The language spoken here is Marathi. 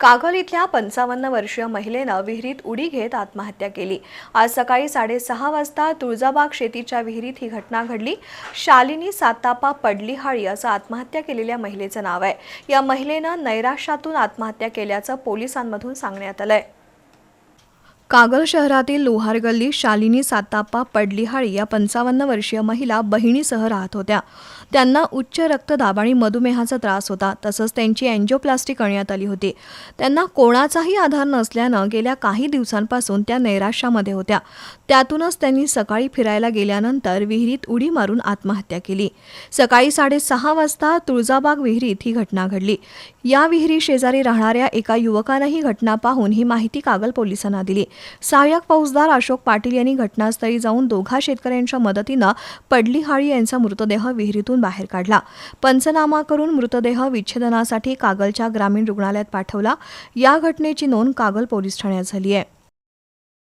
कागल इथल्या पंचावन्न वर्षीय महिलेनं विहिरीत उडी घेत आत्महत्या केली. आज सकाळी साडेसहा वाजता तुळजाबाग शेतीच्या विहिरीत ही घटना घडली. शालिनी सातापा पडलीहाळी असं आत्महत्या केलेल्या महिलेचं नाव आहे. या महिलेनं नैराश्यातून आत्महत्या केल्याचं पोलिसांमधून सांगण्यात आलं आहे कागल शहरातील लोहार गल्ली शालिनी साताप्पा पडलिहाळी या पंचावन्न वर्षीय महिला बहिणीसह राहत होत्या. त्यांना उच्च रक्तदाब आणि मधुमेहाचा त्रास होता. तसंच त्यांची अँजिओप्लास्टी करण्यात आली होती. त्यांना कोणाचाही आधार नसल्यानं गेल्या काही दिवसांपासून त्या नैराश्यामध्ये होत्या. त्यातूनच त्यांनी सकाळी फिरायला गेल्यानंतर विहिरीत उडी मारून आत्महत्या केली. सकाळी साडेसहा वाजता तुळजाबाग विहिरीत ही घटना घडली. या विहिरी शेजारी राहणाऱ्या एका युवकानं ही घटना पाहून ही माहिती कागल पोलिसांना दिली. सहाय्यक फौजदार अशोक पाटील यांनी घटनास्थळी जाऊन दोघा शेतकऱ्यांच्या मदतीनं पडलीहाळी यांचा मृतदेह विहिरीतून बाहेर काढला. पंचनामा करून मृतदेह विच्छेदनासाठी कागलच्या ग्रामीण रुग्णालयात पाठवला. या घटनेची नोंद कागल पोलीस ठाण्यात झाली आहे.